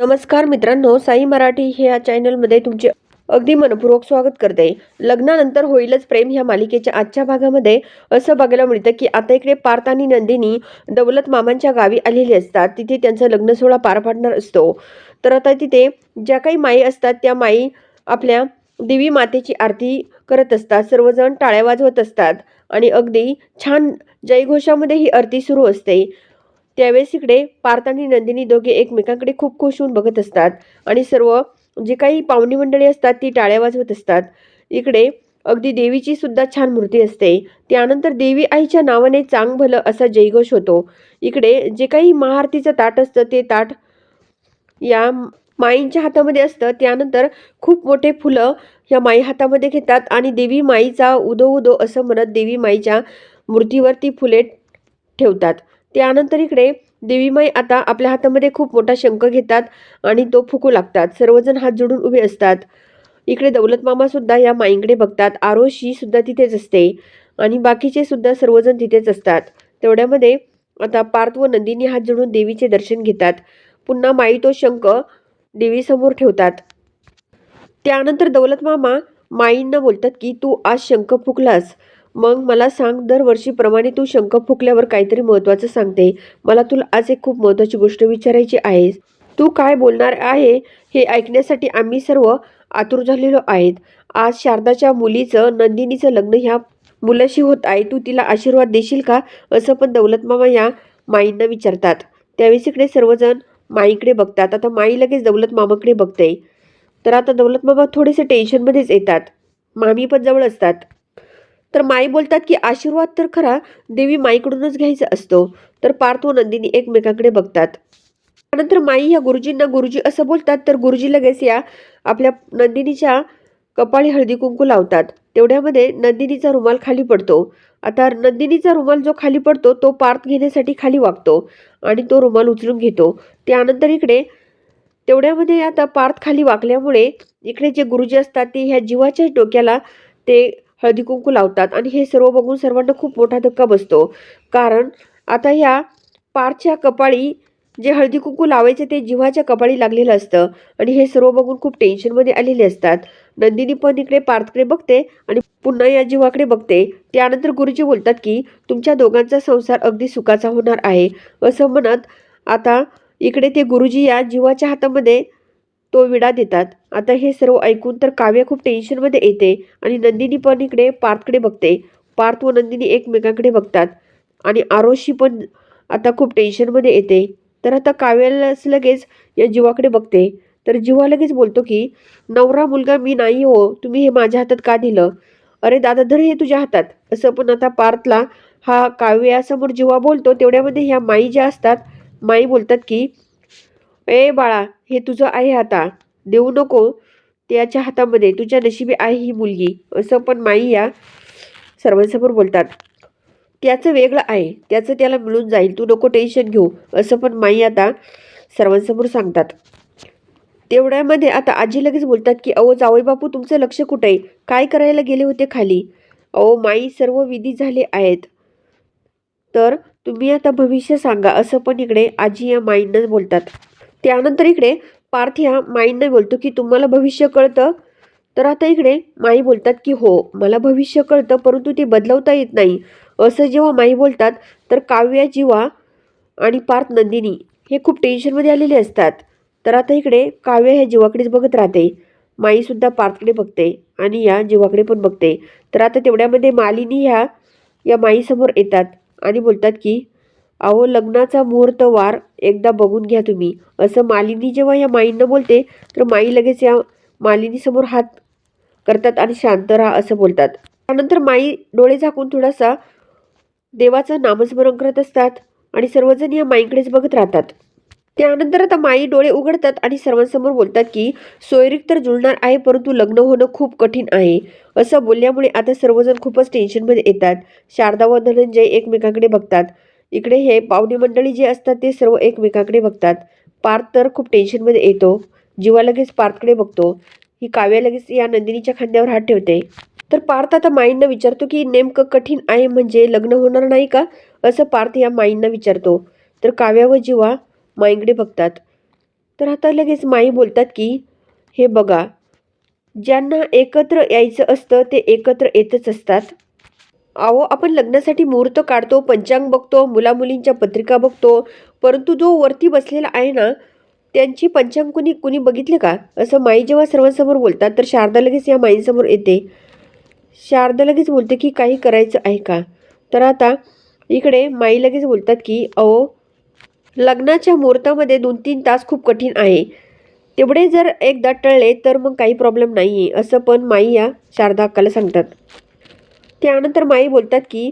नमस्कार मित्रांनो साई मराठी हे या चॅनलमध्ये तुमचे अगदी मनपूर्वक स्वागत करते. लग्नानंतर होईलच प्रेम ह्या मालिकेच्या आजच्या भागामध्ये. असं बघायला मिळतं की आता इकडे पार्थ आणि नंदिनी दौलत मामांच्या गावी आलेली असतात. तिथे त्यांचा लग्न सोहळा पार पाडणार असतो. तर आता तिथे ज्या काही माई असतात त्या माई आपल्या देवी मातेची आरती करत असतात. सर्वजण टाळ्या वाजवत असतात. आणि अगदी छान जयघोषामध्ये ही आरती सुरू असते. त्यावेळेस इकडे पार्थ आणि नंदिनी दोघे एकमेकांकडे खूप खुश होऊन बघत असतात. आणि सर्व जे काही पाहुणी मंडळी असतात ती टाळ्या वाजवत असतात. इकडे अगदी देवीची सुद्धा छान मूर्ती असते. त्यानंतर देवी आईच्या नावाने चांग भलं असा जयघोष होतो. इकडे जे काही महाआरतीचं ताट असतं ते ताट या माईंच्या हातामध्ये असतं. त्यानंतर खूप मोठे फुलं या माई हातामध्ये घेतात आणि देवी माईचा उदो उदो असं म्हणत देवी माईच्या मूर्तीवरती फुले ठेवतात. त्यानंतर इकडे देवीमाई आता आपल्या हातामध्ये खूप मोठा शंख घेतात आणि तो फुकू लागतात. सर्वजण हात जोडून उभे असतात. इकडे दौलत मामा सुद्धा या माईंकडे बघतात. आरोशी सुद्धा तिथेच असते आणि बाकीचे सुद्धा सर्वजण तिथेच असतात. तेवढ्यामध्ये आता पार्थ व नंदिनी हात जोडून देवीचे दर्शन घेतात. पुन्हा माई तो शंख देवीसमोर ठेवतात. त्यानंतर दौलत मामा माईंना बोलतात की तू आज शंख फुकलास. मग मला सांग दरवर्षीप्रमाणे तू शंख फुकल्यावर काहीतरी महत्त्वाचं सांगते. मला तुला आज एक खूप महत्त्वाची गोष्ट विचारायची आहेस तू काय बोलणार आहे हे ऐकण्यासाठी आम्ही सर्व आतुर झालेलो आहेत. आज शारदाच्या मुलीचं नंदिनीचं लग्न ह्या मुलाशी होत आहे. तू तिला आशीर्वाद देशील का? असं पण दौलत मामा या माईंना विचारतात. त्यावेळेस इकडे सर्वजण माईकडे बघतात. आता माई लगेच दौलत मामाकडे बघते. तर आता दौलत मामा थोडेसे टेन्शनमध्येच येतात. मामी पण जवळ असतात. तर माई बोलतात की आशीर्वाद तर खरा देवी माईकडूनच घ्यायचा असतो. तर पार्थ व नंदिनी एकमेकांकडे बघतात. त्यानंतर माई ह्या गुरुजींना गुरुजी असं बोलतात तर गुरुजी लगेच या. आपल्या नंदिनीच्या कपाळी हळदी कुंकू लावतात. तेवढ्यामध्ये नंदिनीचा रुमाल खाली पडतो. आता नंदिनीचा रुमाल जो खाली पडतो तो पार्थ घेण्यासाठी खाली वागतो आणि तो रुमाल उचलून घेतो. त्यानंतर इकडे तेवढ्यामध्ये आता पार्थ खाली वाकल्यामुळे इकडे जे गुरुजी असतात ते ह्या जीवाच्या डोक्याला ते हळदी कुंकू लावतात. आणि हे सर्व बघून सर्वांना खूप मोठा धक्का बसतो. कारण आता ह्या पारच्या कपाळी जे हळदी कुंकू लावायचे ते जिव्हाच्या कपाळी लागलेलं असतं. आणि हे सर्व बघून खूप टेन्शनमध्ये आलेले असतात. नंदिनी पण इकडे पार्थकडे बघते आणि पुन्हा या जीवाकडे बघते. त्यानंतर गुरुजी बोलतात की तुमच्या दोघांचा संसार अगदी सुखाचा होणार आहे. असं म्हणत आता इकडे ते गुरुजी या जीवाच्या हातामध्ये तो विडा देतात. आता हे सर्व ऐकून तर काव्य खूप टेन्शनमध्ये येते आणि नंदिनी पण इकडे पार्थकडे बघते. पार्थ व नंदिनी एकमेकांकडे बघतात. आणि आरोशी पण आता खूप टेन्शनमध्ये येते. तर आता काव्यालाच लगेच या जीवाकडे बघते. तर जीवा लगेच बोलतो की नवरा मुलगा मी नाही हो. तुम्ही हे माझ्या हातात का दिलं? अरे दादा धर हे तुझ्या हातात. असं पण आता पार्थला हा काव्यासमोर जीवा बोलतो. तेवढ्यामध्ये ह्या माई ज्या असतात माई बोलतात की ए बाळा हे तुझं आहे आता. देऊ नको. त्याच्या हातामध्ये तुझ्या नशिबी आहे ही मुलगी. असं पण माई या सर्वांसमोर बोलतात. त्याचं वेगळं आहे. त्याचं त्याला मिळून जाईल. तू नको टेन्शन घेऊ. असं पण माई आता सर्वांसमोर सांगतात. तेवढ्यामध्ये आता आजी लगेच बोलतात की अहो जावई बापू तुमचं लक्ष कुठं आहे? काय करायला गेले होते खाली? अहो माई सर्व विधी झाले आहेत. तर तुम्ही आता भविष्य सांगा असं पण इकडे आजी या माईंनाच बोलतात. त्यानंतर इकडे पार्थ ह्या माईंना बोलतो की तुम्हाला भविष्य कळतं? तर आता इकडे माई बोलतात की हो मला भविष्य कळतं परंतु ते बदलवता येत नाही. असं जेव्हा माई बोलतात तर काव्या जीवा आणि पार्थ नंदिनी हे खूप टेन्शनमध्ये आलेले असतात. तर आता इकडे काव्य ह्या जीवाकडेच बघत राहते. माईसुद्धा पार्थकडे बघते आणि या जीवाकडे पण बघते. तर आता तेवढ्यामध्ये मालिनी ह्या या माईसमोर येतात आणि बोलतात की अहो लग्नाचा मुहूर्त वार एकदा बघून घ्या तुम्ही. असं मालिनी जेव्हा या माईंना बोलते तर माई लगेच या मालिनीसमोर हात करतात आणि शांत राहा असं बोलतात. त्यानंतर माई डोळे झाकून थोडासा देवाचं नामस्मरण करत असतात आणि सर्वजण या माईकडेच बघत राहतात. त्यानंतर आता माई डोळे उघडतात आणि सर्वांसमोर बोलतात की सोयरीक तर जुळणार आहे परंतु लग्न होणं खूप कठीण आहे. असं बोलल्यामुळे आता सर्वजण खूपच टेन्शनमध्ये येतात. शारदा व धनंजय एकमेकांकडे बघतात. इकडे हे पाहुणे मंडळी जे असतात ते सर्व एकमेकांकडे बघतात. पार्थ तर खूप टेन्शनमध्ये येतो. जीवा लगेच पार्थकडे बघतो. ही काव्या लगेच या नंदिनीच्या खांद्यावर हात ठेवते. तर पार्थ आता माईंना विचारतो की नेमकं कठीण आहे म्हणजे लग्न होणार नाही का? असं पार्थ या माईंना विचारतो. तर काव्या व जीवा माईंकडे बघतात. तर आता लगेच माई बोलतात की हे बघा ज्यांना एकत्र यायचं असतं ते एकत्र येतच असतात. अहो आपण लग्नासाठी मुहूर्त काढतो पंचांग बघतो मुलामुलींच्या पत्रिका बघतो परंतु जो वरती बसलेला आहे ना त्यांची पंचांग कुणी कुणी बघितले का? असं माई जेव्हा सर्वांसमोर बोलतात तर शारदा लगेच या माईंसमोर येते. शारदा लगेच बोलते की काही करायचं आहे का? तर आता इकडे माई लगेच बोलतात की अहो लग्नाच्या मुहूर्तामध्ये दोन तीन तास खूप कठीण आहे. तेवढे जर एकदा टळले तर मग काही प्रॉब्लेम नाही आहे असं पण माई या शारदा अक्काला सांगतात. त्यानंतर माई बोलतात की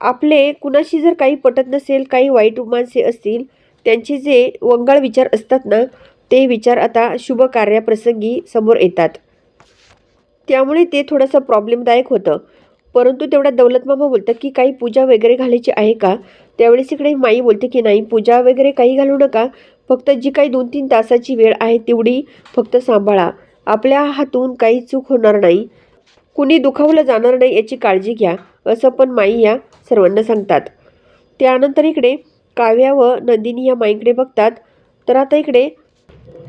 आपले कुणाशी जर काही पटत नसेल काही वाईट माणसे असतील त्यांचे जे वंगाळ विचार असतात ना ते विचार आता शुभ कार्याप्रसंगी समोर येतात. त्यामुळे ते थोडंसं प्रॉब्लेमदायक होतं. परंतु तेवढ्या दौलतमामा बोलतात की काही पूजा वगैरे घालायची आहे का? त्यावेळेस इकडे माई बोलते की नाही पूजा वगैरे काही घालू नका. फक्त जी काही दोन तीन तासाची वेळ आहे तेवढी फक्त सांभाळा. आपल्या हातून काही चूक होणार नाही. कुणी दुखावलं जाणार नाही याची काळजी घ्या असं पण माई या सर्वांना सांगतात. त्यानंतर इकडे काव्या व नंदिनी या माईकडे बघतात. तर आता इकडे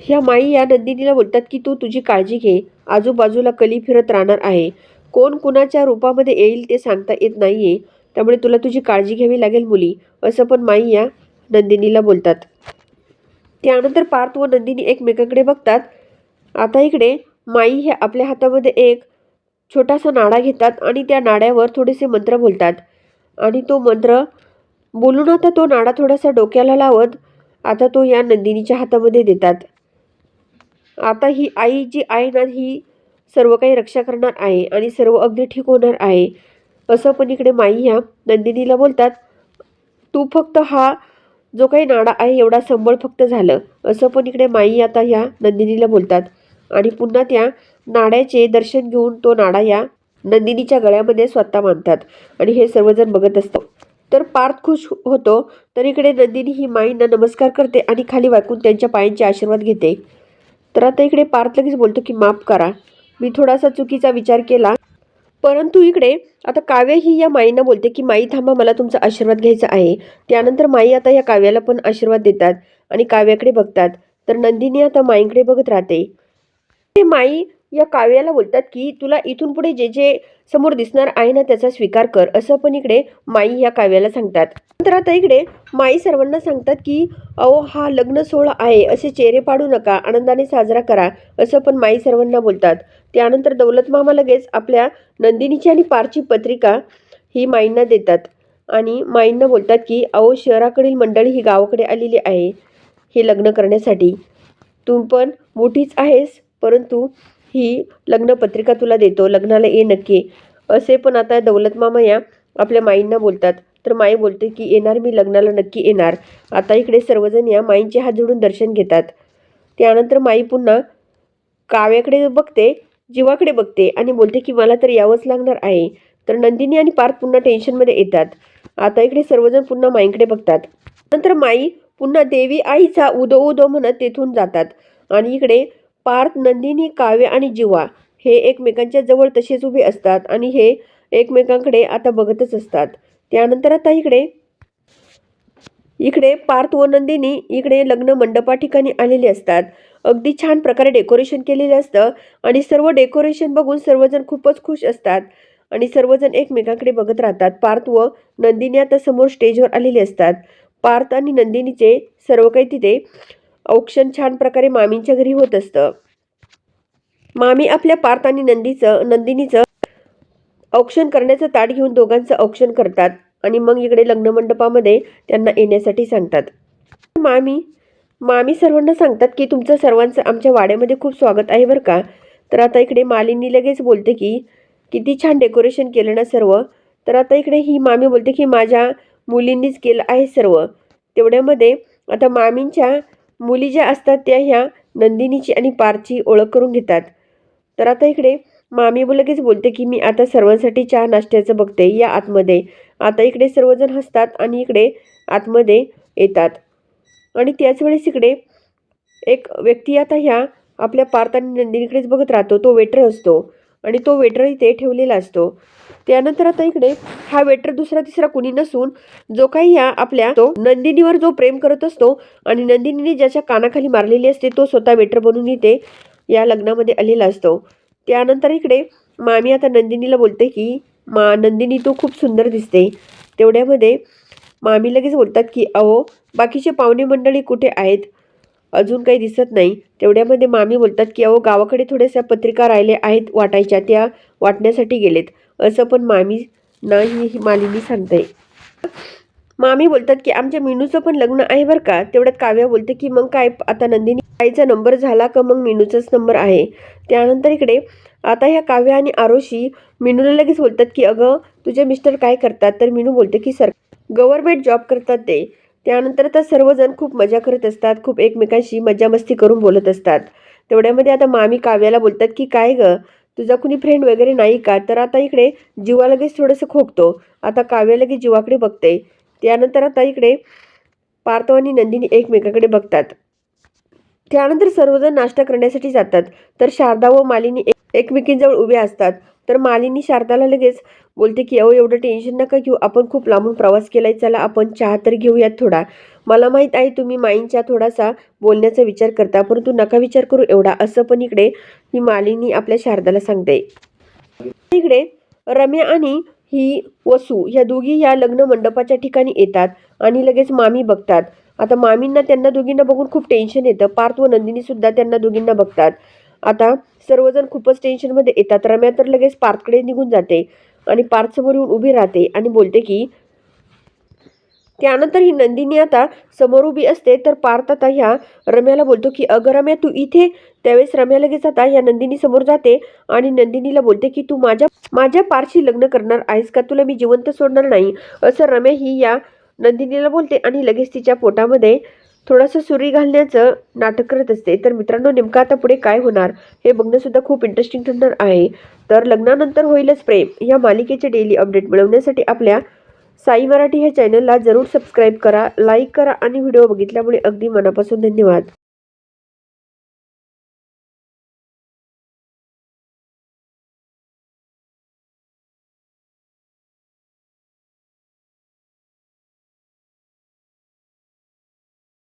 ह्या माई या नंदिनीला बोलतात की तू तुझी काळजी घे. आजूबाजूला कली फिरत राहणार आहे. कोण कुणाच्या रूपामध्ये येईल ते सांगता येत नाही आहे त्यामुळे तुला तुझी काळजी घ्यावी लागेल मुली. असं पण माई या नंदिनीला बोलतात. त्यानंतर पार्थ व नंदिनी एकमेकांकडे बघतात. आता इकडे माई ह्या आपल्या हातामध्ये एक छोटासा नाडा घेतात आणि त्या नाड्यावर थोडेसे मंत्र बोलतात. आणि तो मंत्र बोलून आता तो नाडा थोडासा डोक्याला लावत आता तो या नंदिनीच्या हातामध्ये देतात. आता ही आई जी आहे ना ही सर्व काही रक्षा करणार आहे आणि सर्व अगदी ठीक होणार आहे. असं पण इकडे माई ह्या नंदिनीला बोलतात. तू फक्त हा जो काही नाडा आहे एवढा संबळ फक्त झालं. असं पण इकडे माई आता ह्या नंदिनीला बोलतात. आणि पुन्हा त्या नाड्याचे दर्शन घेऊन तो नाडा या नंदिनीच्या गळ्यामध्ये स्वतः मानतात आणि हे सर्वजण बघत असतात तर पार्थ खुश होतो तर इकडे नंदिनी ही माईंना नमस्कार करते आणि खाली वाकून त्यांच्या पायांचे आशीर्वाद घेते. तर आता इकडे पार्थ लगेच बोलतो की माफ करा. मी थोडासा चुकीचा विचार केला. परंतु इकडे आता काव्य ही या माईंना बोलते की माई थांबा मला तुमचा आशीर्वाद घ्यायचा आहे. त्यानंतर माई आता या काव्याला पण आशीर्वाद देतात आणि काव्याकडे बघतात. तर नंदिनी आता माईंकडे बघत राहते. ते माई या काव्याला बोलतात की तुला इथून पुढे जे जे समोर दिसणार आहे ना त्याचा स्वीकार कर. असं पण इकडे माई या काव्याला सांगतात. नंतर आता इकडे माई सर्वांना सांगतात की अहो हा लग्न सोहळा आहे असे चेहरे पाडू नका आनंदाने साजरा करा. असं पण माई सर्वांना बोलतात. त्यानंतर दौलत मामा लगेच आपल्या नंदिनीची आणि पारची पत्रिका ही माईंना देतात आणि माईंना बोलतात की अहो शहराकडील मंडळी ही गावाकडे आलेली आहे हे लग्न करण्यासाठी. तू पण मोठीच आहेस परंतु ही लग्नपत्रिका तुला देतो लग्नाला ये नक्की. असे पण आता दौलत मामा या आपल्या माईंना बोलतात. तर माई बोलते की येणार मी लग्नाला नक्की येणार. आता इकडे सर्वजण या माईंचे हात जोडून दर्शन घेतात. त्यानंतर माई पुन्हा काव्याकडे बघते जीवाकडे बघते आणि बोलते की मला तर यावंच लागणार आहे. तर नंदिनी आणि पार्थ पुन्हा टेन्शनमध्ये येतात. आता इकडे सर्वजण पुन्हा माईंकडे बघतात. नंतर माई पुन्हा देवी आईचा उदो उदो म्हणत तेथून जातात. आणि इकडे पार्थ नंदिनी काव्य आणि जीवा हे एकमेकांच्या जवळ तसेच उभे असतात आणि हे एकमेकांकडे आता बघतच असतात. त्यानंतर आता इकडे इकडे पार्थ व नंदिनी इकडे लग्न मंडपा ठिकाणी आलेले असतात. अगदी छान प्रकारे डेकोरेशन केलेलं असतं आणि सर्व डेकोरेशन बघून सर्वजण खूपच खुश असतात आणि सर्वजण एकमेकांकडे बघत राहतात. पार्थ व नंदिनी आता समोर स्टेजवर आलेले असतात. पार्थ आणि नंदिनीचे सर्व काही तिथे औक्षण छान प्रकारे मामींच्या घरी होत असतं. मामी आपल्या पार्थ आणि नंदीचं नंदिनीचं औक्षण करण्याचं ताट घेऊन दोघांचं औक्षण करतात आणि मग इकडे लग्न मंडपामध्ये त्यांना येण्यासाठी सांगतात. मामी मामी सर्वांना सांगतात की तुमचं सर्वांचं आमच्या वाड्यामध्ये खूप स्वागत आहे बरं का? तर आता इकडे मालिनी लगेच बोलते की किती छान डेकोरेशन केलं ना सर्व. तर आता इकडे ही मामी बोलते की माझ्या मुलींनीच केलं आहे सर्व. तेवढ्यामध्ये आता मामींच्या मुली ज्या असतात त्या ह्या नंदिनीची आणि पारची ओळख करून घेतात. तर आता इकडे मामी लगेच बोलते की मी आता सर्वांसाठी चहा नाश्त्याचं बघते. या आतमध्ये. आता इकडे सर्वजण हसतात आणि इकडे आतमध्ये येतात. आणि त्याच वेळेस इकडे एक व्यक्ती आता ह्या आपल्या पार्थ आणि नंदिनीकडेच बघत राहतो. तो वेटर असतो. आणि तो वेटर इथे ठेवलेला असतो. त्यानंतर आता इकडे हा वेटर दुसरा तिसरा कुणी नसून जो काही ह्या आपल्या तो नंदिनीवर जो प्रेम करत असतो आणि नंदिनीने ज्याच्या कानाखाली मारलेली असते तो स्वतः वेटर बनून इथे या लग्नामध्ये आलेला असतो. त्यानंतर इकडे मामी आता नंदिनीला बोलते की मा नंदिनी तू खूप सुंदर दिसते. तेवढ्यामध्ये मामी लगेच बोलतात की अहो बाकीचे पाहुणे मंडळी कुठे आहेत? अजून काही दिसत नाही. तेवढ्यामध्ये मामी बोलतात की अहो गावाकडे थोड्याशा पत्रिका राहिले आहेत वाटायच्या त्या वाटण्यासाठी गेलेत. असं पण मामी नाही ही मालिनी सांगते मामी बोलतात की आमच्या मेनूचं पण लग्न आहे बरं का? तेवढ्यात काव्या बोलते की मग काय आता नंदिनी आईचा नंबर झाला का मग मेनूचाच नंबर आहे. त्यानंतर इकडे आता ह्या काव्या आणि आरोशी मिनूला लगेच बोलतात की अगं तुझे मिस्टर काय करतात? तर मिनू बोलते की सर गव्हर्नमेंट जॉब करतात ते. त्यानंतर आता सर्वजण खूप मजा करत असतात खूप एकमेकांशी मजा मस्ती करून बोलत असतात. तेवढ्यामध्ये आता मामी काव्याला बोलतात की काय ग तुझा कुणी फ्रेंड वगैरे नाही का? तर आता इकडे जीवा लगेच थोडंसं खोकतो. आता काव्या लगेच जीवाकडे बघते. त्यानंतर आता इकडे पार्थ आणि नंदिनी एकमेकाकडे बघतात. त्यानंतर सर्वजण नाश्ता करण्यासाठी जातात. तर शारदा व मालिनी एकमेकींजवळ उभ्या असतात. तर मालिनी शारदाला लगेच बोलते की अहो एवढं टेन्शन नका घेऊ. आपण खूप लांबून प्रवास केलाय. चला आपण चहा तर घेऊयात थोडा. मला माहीत आहे तुम्ही माईंच्या थोडासा बोलण्याचा विचार करता परंतु नका विचार करू एवढा. असं पण इकडे ही मालिनी आपल्या शारदाला सांगते. इकडे रम्या आणि ही वसू ह्या दोघी या लग्न मंडपाच्या ठिकाणी येतात आणि लगेच मामी बघतात. आता मामींना त्यांना दोघींना बघून खूप टेन्शन येतं. पार्थ व नंदिनी सुद्धा त्यांना दोघींना बघतात. आता सर्वजण खूपच टेन्शनमध्ये येतात. रम्या तर लगेच पार्थकडे निघून जाते आणि पार्थसमोर येऊन उभी राहते आणि बोलते की त्यानंतर ही नंदिनी आता समोर उभी असते. तर पार्थ आता ह्या रम्याला बोलतो की अगं रम्या तू इथे? त्यावेळेस रम्या लगेच आता ह्या नंदिनी समोर जाते आणि नंदिनीला बोलते की तू माझ्या माझ्या पारशी लग्न करणार आहेस का? तुला मी जिवंत सोडणार नाही. असं रम्या ही या नंदिनीला बोलते आणि लगेच तिच्या पोटामध्ये थोडंसं सुरी घालण्याचं नाटक करत असते. तर मित्रांनो नेमकं आता पुढे काय होणार हे बघणंसुद्धा खूप इंटरेस्टिंग ठरणार आहे. तर लग्नानंतर होईलच प्रेम. या मालिकेचे डेली अपडेट मिळवण्यासाठी आपल्या साई मराठी ह्या चॅनलला जरूर सबस्क्राईब करा लाईक करा आणि व्हिडिओ बघितल्यामुळे अगदी मनापासून धन्यवाद.